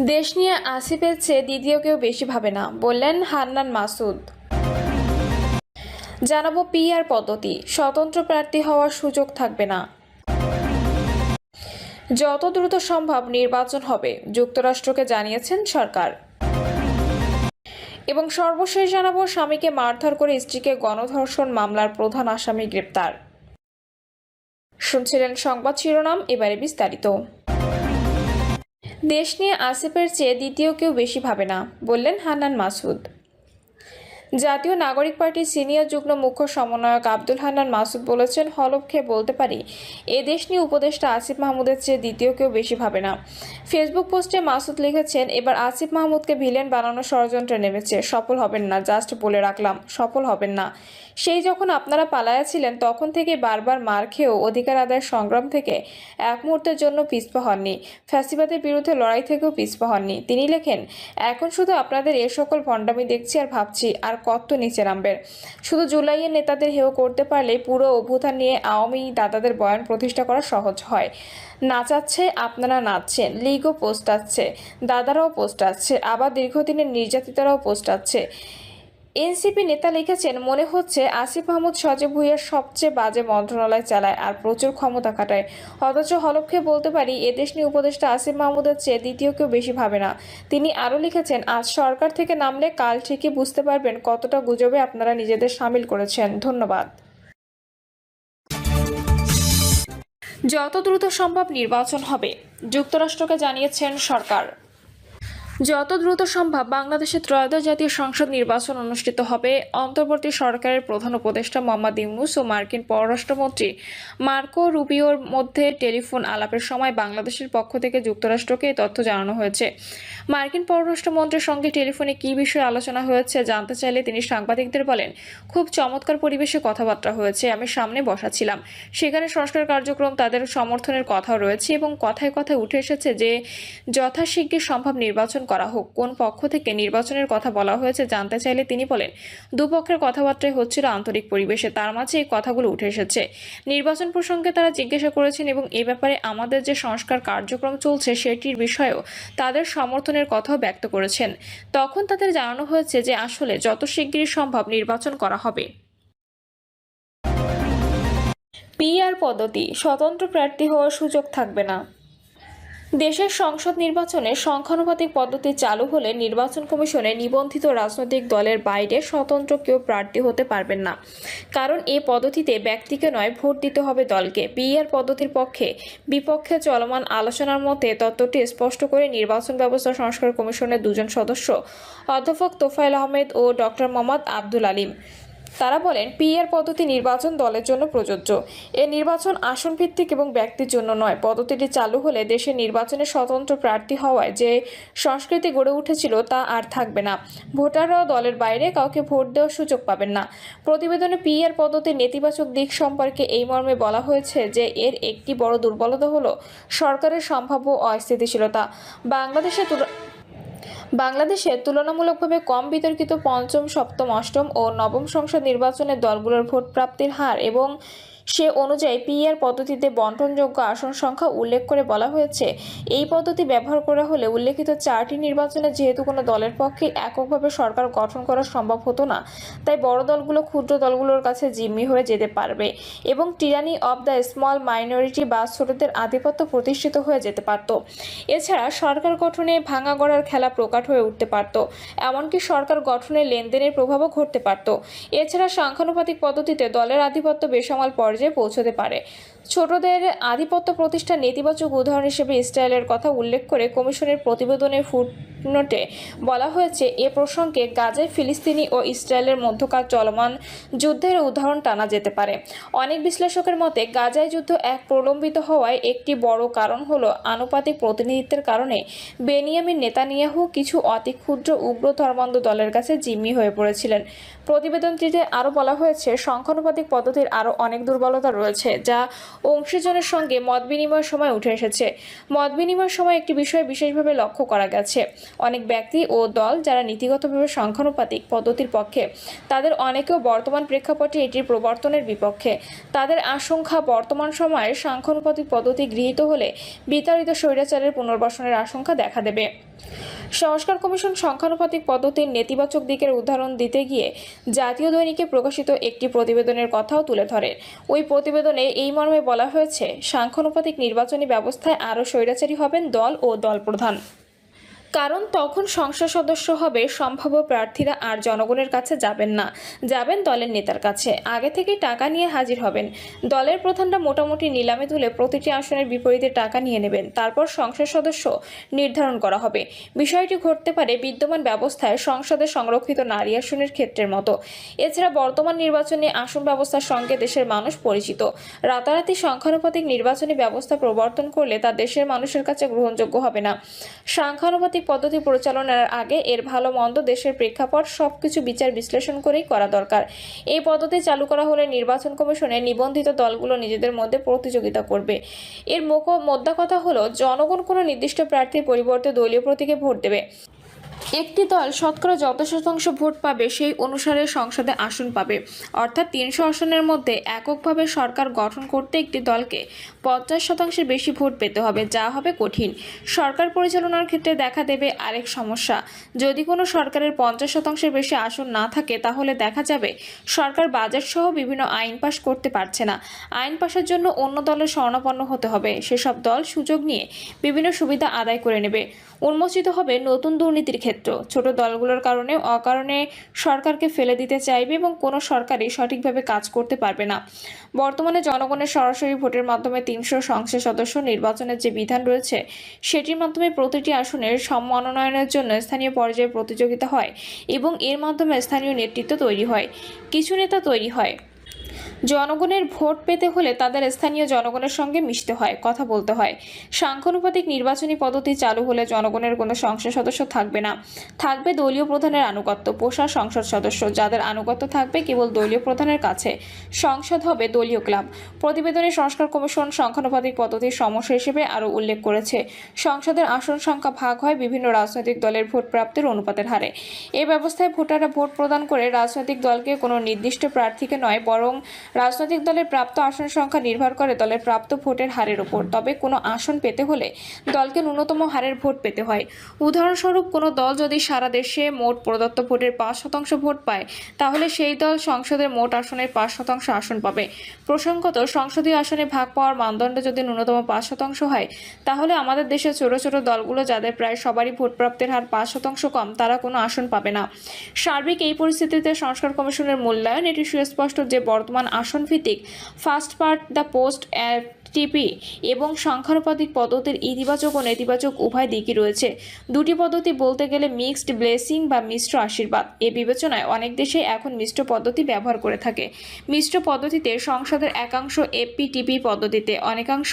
দেশ নিয়ে আসিফের চেয়ে দ্বিতীয় কেউ বেশি ভাবে না, বললেন হান্নান মাসুদ। জানাব পিআর পদ্ধতি, স্বতন্ত্র প্রার্থী হওয়ার সুযোগ থাকবে না। যত দ্রুত সম্ভব নির্বাচন হবে, যুক্তরাষ্ট্রকে জানিয়েছেন সরকার। এবং সর্বশেষ জানাব স্বামীকে মারধর করে স্ত্রীকে গণধর্ষণ মামলার প্রধান আসামি গ্রেপ্তার। শুনছিলেন সংবাদ শিরোনাম, এবারে বিস্তারিত। দেশ নিয়ে আসিফের চেয়ে দ্বিতীয় কেউ বেশি ভাবে না বললেন হানান মাসুদ জাতীয় নাগরিক পার্টির সিনিয়র যুগ্ম মুখ্য সমন্বয়ক আব্দুল হান্নান মাসুদ বলেছেন হলফ খেয়ে বলতে পারি। এ দেশ নিয়ে উপদেষ্টা আসিফ মাহমুদের চেয়ে দ্বিতীয় কেউ বেশি ভাবে না। ফেসবুক পোস্টে মাসুদ লিখেছেন, এবার আসিফ মাহমুদকে ভিলেন বানানোর ষড়যন্ত্রে নেমেছে। সফল হবেন না, জাস্ট বলে রাখলাম, সফল হবেন না। সেই যখন আপনারা পালায়া ছিলেন, তখন থেকে বারবার মার খেয়েও অধিকার আদায়ের সংগ্রাম থেকে এক মুহূর্তের জন্য পিছপা হননি। ফ্যাসিবাদের বিরুদ্ধে লড়াই থেকেও পিছপা হননি। তিনি লেখেন, এখন শুধু আপনাদের এ সকল ভণ্ডামি দেখছি আর ভাবছি, আর কত নিচে নামবে। শুধু জুলাইয়ের নেতাদের হেও করতে পারলে পুরো অভ্যুথান নিয়ে আওয়ামী দাদাদের বয়ান প্রতিষ্ঠা করা সহজ হয়। নাচাচ্ছে আপনারা নাচছেন, লিগও পোস্ট পোস্টাচ্ছে দাদারাও পোস্ট পোস্টাচ্ছে আবার দীর্ঘদিনের নির্যাতিতারাও পোস্ট পোস্টাচ্ছে এনসিপি নেতা লিখেছেন, মনে হচ্ছে আসিফ মাহমুদ সজীব ভুইয়ার সবচেয়ে বাজে মন্ত্রণালয় চালায় আর প্রচুর ক্ষমতা খাটায়। অথচ হলফকে বলতে পারি এদেশ নিয়ে উপদেষ্টা আসিফ মাহমুদের চেয়ে দ্বিতীয় কেউ বেশি ভাবে না। তিনি আরও লিখেছেন, আজ সরকার থেকে নামলে কাল ঠিকই বুঝতে পারবেন কতটা গুজবে আপনারা নিজেদের সামিল করেছেন। ধন্যবাদ। যত দ্রুত সম্ভব নির্বাচন হবে, যুক্তরাষ্ট্রকে জানিয়েছেন সরকার। যত দ্রুত সম্ভব বাংলাদেশে ত্রয়োদশ জাতীয় সংসদ নির্বাচন অনুষ্ঠিত হবে। অন্তর্বর্তী সরকারের প্রধান উপদেষ্টা মোহাম্মদ ইউনুস ও মার্কিন পররাষ্ট্রমন্ত্রী মার্কো রুবিওর মধ্যে টেলিফোন আলাপের সময় বাংলাদেশের পক্ষ থেকে যুক্তরাষ্ট্রকে তথ্য জানানো হয়েছে। মার্কিন পররাষ্ট্রমন্ত্রীর সঙ্গে টেলিফোনে কী বিষয়ে আলোচনা হয়েছে জানতে চাইলে তিনি সাংবাদিকদের বলেন, খুব চমৎকার পরিবেশে কথাবার্তা হয়েছে, আমি সামনে বসা ছিলাম সেখানে সংস্কার কার্যক্রম তাদের সমর্থনের কথাও রয়েছে এবং কথায় কথায় উঠে এসেছে যে যথাশীঘ্র সম্ভব নির্বাচন করা হোক। কোন পক্ষ থেকে নির্বাচনের কথা বলা হয়েছে জানতে চাইলে তিনি বলেন, দুপক্ষের কথাবার্তায় হচ্ছিল আন্তরিক পরিবেশে, তার মাঝে এই কথাগুলো উঠে এসেছে। নির্বাচন প্রসঙ্গে তারা জিজ্ঞাসা করেছেন এবং এ ব্যাপারে আমাদের যে সংস্কার কার্যক্রম চলছে সেটির বিষয়েও তাদের সমর্থনের কথাও ব্যক্ত করেছেন। তখন তাদের জানানো হয়েছে যে আসলে যত শিগগিরই সম্ভব নির্বাচন করা হবে। পিআর পদ্ধতি, স্বতন্ত্র প্রার্থী হওয়ার সুযোগ থাকবে না। দেশের সংসদ নির্বাচনে সংখ্যানুপাতিক পদ্ধতি চালু হলে নির্বাচন কমিশনে নিবন্ধিত রাজনৈতিক দলের বাইরে স্বতন্ত্র কেউ প্রার্থী হতে পারবেন না। কারণ এ পদ্ধতিতে ব্যক্তিকে নয়, ভোট দিতে হবে দলকে। পিআর পদ্ধতির পক্ষে বিপক্ষে চলমান আলোচনার মতে তত্ত্বটি স্পষ্ট করে নির্বাচন ব্যবস্থা সংস্কার কমিশনের দুজন সদস্য, অধ্যাপক তোফায়েল আহমেদ ও ডক্টর মোহাম্মদ আব্দুল আলিম। তারা বলেন পিআর পদ্ধতি নির্বাচন দলের জন্য প্রযোজ্য। এ নির্বাচন আসন ভিত্তিক এবং ব্যক্তির জন্য নয়। পদ্ধতিটি চালু হলে দেশের নির্বাচনে স্বতন্ত্র প্রার্থী হওয়ায় যে সংস্কৃতি গড়ে উঠেছিল তা আর থাকবে না। ভোটাররাও দলের বাইরে কাউকে ভোট দেওয়ার সুযোগ পাবেন না। প্রতিবেদনে পিআর পদ্ধতির নেতিবাচক দিক সম্পর্কে এই মর্মে বলা হয়েছে যে, এর একটি বড় দুর্বলতা হলো সরকারের সম্ভাব্য অস্থিতিশীলতা। বাংলাদেশে বাংলাদেশে তুলনামূলকভাবে কম বিতর্কিত পঞ্চম, সপ্তম, অষ্টম ও নবম সংসদ নির্বাচনে দলগুলোর ভোট প্রাপ্তির হার এবং সে অনুযায়ী পিআর পদ্ধতিতে বন্টনযোগ্য আসন সংখ্যা উল্লেখ করে বলা হয়েছে। এই পদ্ধতি ব্যবহার করা হলে উল্লেখিত চারটি নির্বাচনে যেহেতু কোনো দলের পক্ষে এককভাবে সরকার গঠন করা সম্ভব হতো না, তাই বড় দলগুলো ক্ষুদ্র দলগুলোর কাছে জিম্মি হয়ে যেতে পারবে এবং tyranny of the small minority বা ছোটদের আধিপত্য প্রতিষ্ঠিত হয়ে যেতে পারত। এছাড়া সরকার গঠনে ভাঙা গড়ার খেলা প্রকাট হয়ে উঠতে পারত, এমনকি সরকার গঠনে লেনদেনের প্রভাবও ঘটতে পারত। এছাড়া সংখ্যানুপাতিক পদ্ধতিতে দলের আধিপত্য বেসামাল পর্যায়ে পৌঁছতে পারে। ছোটদের আধিপত্য প্রতিষ্ঠার নেতিবাচক উদাহরণ হিসেবে ইসরায়েলের কথা উল্লেখ করে কমিশনের প্রতিবেদনের ফুটনোটে বলা হয়েছে, এ প্রসঙ্গে গাজায় ফিলিস্তিনি ও ইসরায়েলের মধ্যকার চলমান যুদ্ধের উদাহরণ টানা যেতে পারে। অনেক বিশ্লেষকের মতে, গাজায় যুদ্ধ এক প্রলম্বিত হওয়ায় একটি বড় কারণ হল আনুপাতিক প্রতিনিধিত্বের কারণে বেনিয়ামিন নেতানিয়াহু কিছু অতি ক্ষুদ্র উগ্র ধর্মান্ধ দলের কাছে জিম্মি হয়ে পড়েছিলেন। প্রতিবেদনটিতে আরও বলা হয়েছে, সংখ্যানুপাতিক পদ্ধতির আরও অনেক দুর্বলতা রয়েছে, যা অংশীজনের সঙ্গে মত বিনিময়ের সময় উঠে এসেছে। মত বিনিময়ের সময় একটি বিষয় বিশেষভাবে লক্ষ্য করা গেছে। অনেক ব্যক্তি ও দল যারা নীতিগতভাবে সংখ্যানুপাতিক পদ্ধতির পক্ষে, তাদের অনেকেও বর্তমান প্রেক্ষাপটে এটির প্রবর্তনের বিপক্ষে। তাদের আশঙ্কা, বর্তমান সময়ে সাংখ্যানুপাতিক পদ্ধতি গৃহীত হলে বিতাড়িত স্বৈরাচারের পুনর্বাসনের আশঙ্কা দেখা দেবে। সংস্কার কমিশন সংখ্যানুপাতিক পদ্ধতির নেতিবাচক দিকের উদাহরণ দিতে গিয়ে জাতীয় দৈনিকে প্রকাশিত একটি প্রতিবেদনের কথাও তুলে ধরে। ওই প্রতিবেদনে এই মর্মে বলা হয়েছে, সাংখ্যানুপাতিক নির্বাচনী ব্যবস্থায় আরও স্বৈরাচারী হবেন দল ও দল প্রধান কারণ তখন সংসদ সদস্য হবে, সম্ভাব্য প্রার্থীরা আর জনগণের কাছে যাবেন না। যাবেন দলের নেতার কাছে। আগে থেকেই টাকা নিয়ে হাজির হবেন। দলের প্রধানরা মোটামুটি নিলামে তুলে প্রতিটি আসনের বিপরীতে টাকা নিয়ে নেবেন। তারপর সংসদ সদস্য নির্ধারণ করা হবে। বিষয়টি ঘটতে পারে বিদ্যমান ব্যবস্থায় সংসদে সংরক্ষিত নারী আসনের ক্ষেত্রের মতো। এছাড়া বর্তমান নির্বাচনে আসন ব্যবস্থার সঙ্গে দেশের মানুষ পরিচিত। রাতারাতি সংখ্যানুপাতিক নির্বাচনী ব্যবস্থা প্রবর্তন করলে তা দেশের মানুষের কাছে গ্রহণযোগ্য হবে না। সংখ্যানুপাতিক পদ্ধতি পরিচালনার আগে এর ভালো মন্দ, দেশের প্রেক্ষাপট সব কিছু বিচার বিশ্লেষণ করেই করা দরকার। এই পদ্ধতি চালু করা হলে নির্বাচন কমিশনে নিবন্ধিত দলগুলো নিজেদের মধ্যে প্রতিযোগিতা করবে। এর মুখ মোদ্দা কথা হলো, জনগণ কোনো নির্দিষ্ট প্রার্থীর পরিবর্তে দলীয় প্রতীকে ভোট দেবে। একটি দল শতকরা যত শতাংশ ভোট পাবে, সেই অনুসারে সংসদে আসন পাবে। অর্থাৎ তিনশো আসনের মধ্যে এককভাবে সরকার গঠন করতে একটি দলকে পঞ্চাশ শতাংশের বেশি ভোট পেতে হবে, যা হবে কঠিন। সরকার পরিচালনার ক্ষেত্রে দেখা দেবে আরেক সমস্যা। যদি কোনো সরকারের পঞ্চাশ শতাংশের বেশি আসন না থাকে, তাহলে দেখা যাবে সরকার বাজেট সহ বিভিন্ন আইন পাশ করতে পারছে না। আইন পাশের জন্য অন্য দলের স্বর্ণাপন্ন হতে হবে। সেসব দল সুযোগ নিয়ে বিভিন্ন সুবিধা আদায় করে নেবে। উন্মোচিত হবে নতুন দুর্নীতির ক্ষেত্র। ছোট দলগুলোর কারণে, অকারণে সরকারকে ফেলে দিতে চাইবে এবং কোনো সরকারই সঠিকভাবে কাজ করতে পারবে না। বর্তমানে জনগণের সরাসরি ভোটের মাধ্যমে তিনশো সংসদ সদস্য নির্বাচনের যে বিধান রয়েছে, সেটির মাধ্যমে প্রতিটি আসনের সম্মাননায়নের জন্য স্থানীয় পর্যায়ে প্রতিযোগিতা হয় এবং এর মাধ্যমে স্থানীয় নেতৃত্ব তৈরি হয়। কিছু নেতা তৈরি হয়। জনগণের ভোট পেতে হলে তাদের স্থানীয় জনগণের সঙ্গে মিশতে হয়, কথা বলতে হয়। সাংখ্যানুপাতিক নির্বাচনী পদ্ধতি চালু হলে জনগণের কোনো সংসদ সদস্য থাকবে না। থাকবে দলীয় প্রধানের আনুগত্য, পোষা সংসদ সদস্য, যাদের আনুগত্য থাকবে কেবল দলীয় প্রধানের কাছে। সংসদ হবে দলীয় ক্লাব। প্রতিবেদনে সংস্কার কমিশন সংখ্যানুপাতিক পদ্ধতির সমস্যা হিসেবে আরও উল্লেখ করেছে। সংসদের আসন সংখ্যা ভাগ হয় বিভিন্ন রাজনৈতিক দলের ভোট প্রাপ্তির অনুপাতের হারে। এ ব্যবস্থায় ভোটাররা ভোট প্রদান করে রাজনৈতিক দলকে কোনো নির্দিষ্ট প্রার্থীকে নয়, বরং রাজনৈতিক দলের প্রাপ্ত আসন সংখ্যা নির্ভর করে দলের প্রাপ্ত ভোটের হারের উপর। তবে কোনো আসন পেতে হলে দলকে ন্যূনতম হারের ভোট পেতে হয়। উদাহরণস্বরূপ, কোনো দল যদি সারা দেশে মোট প্রদত্ত ভোটের পাঁচ শতাংশ ভোট পায়, তাহলে সেই দল সংসদের মোট আসনের পাঁচ শতাংশ আসন পাবে। প্রসঙ্গত, সংসদীয় আসনে ভাগ পাওয়ার মানদণ্ড যদি ন্যূনতম পাঁচ শতাংশ হয়, তাহলে আমাদের দেশে ছোট ছোট দলগুলো যাদের প্রায় সবারই ভোট প্রাপ্তির হার পাঁচ শতাংশ কম, তারা কোনো আসন পাবে না। সার্বিক এই পরিস্থিতিতে সংস্কার কমিশনের মূল্যায়ন, এটি সুস্পষ্ট যে বর্তমান আসন ভিত্তিক first past the post TP এবং সংখ্যানুপাতিক পদ্ধতির ইতিবাচক ও নেতিবাচক উভয় দিকই রয়েছে। দুটি পদ্ধতি বলতে গেলে মিক্সড ব্লেসিং বা মিশ্র আশীর্বাদ। এ বিবেচনায় অনেক দেশে এখন মিশ্র পদ্ধতি ব্যবহার করে থাকে। মিশ্র পদ্ধতিতে সংসদের একাংশ এপিটিপি পদ্ধতিতে, অনেকাংশ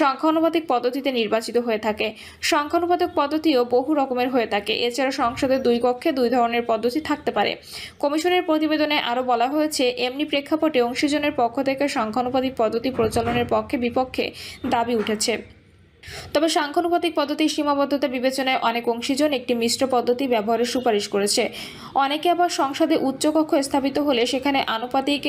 সংখ্যানুপাতিক পদ্ধতিতে নির্বাচিত হয়ে থাকে। সংখ্যানুপাতিক পদ্ধতিও বহু রকমের হয়ে থাকে। এছাড়া সংসদের দুই কক্ষে দুই ধরনের পদ্ধতি থাকতে পারে। কমিশনের প্রতিবেদনে আরও বলা হয়েছে, এমনি প্রেক্ষাপটে অংশীজনের পক্ষ থেকে সংখ্যানুপাতিক পদ্ধতি প্রচলনের পক্ষে বিপক্ষে দাবি উঠেছে। তবে সাংখ্যানুপাতিক পদ্ধতির সীমাবদ্ধতা বিবেচনায় অনেক অংশীজন একটি মিশ্র পদ্ধতি ব্যবহারের সুপারিশ করেছে। অনেকে আবার সংসদে উচ্চকক্ষ স্থাপিত হলে সেখানে আনুপাতিক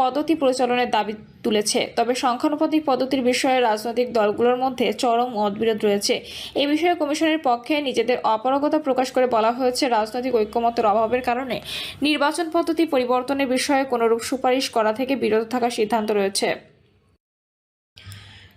পদ্ধতি প্রচলনের দাবি তুলেছে। তবে সংখ্যানুপাতিক পদ্ধতির বিষয়ে রাজনৈতিক দলগুলোর মধ্যে চরম মতবিরোধ রয়েছে। এই বিষয়ে কমিশনের পক্ষে নিজেদের অপারগতা প্রকাশ করে বলা হয়েছে, রাজনৈতিক ঐক্যমতের অভাবের কারণে নির্বাচন পদ্ধতি পরিবর্তনের বিষয়ে কোনোরূপ সুপারিশ করা থেকে বিরত থাকার সিদ্ধান্ত রয়েছে।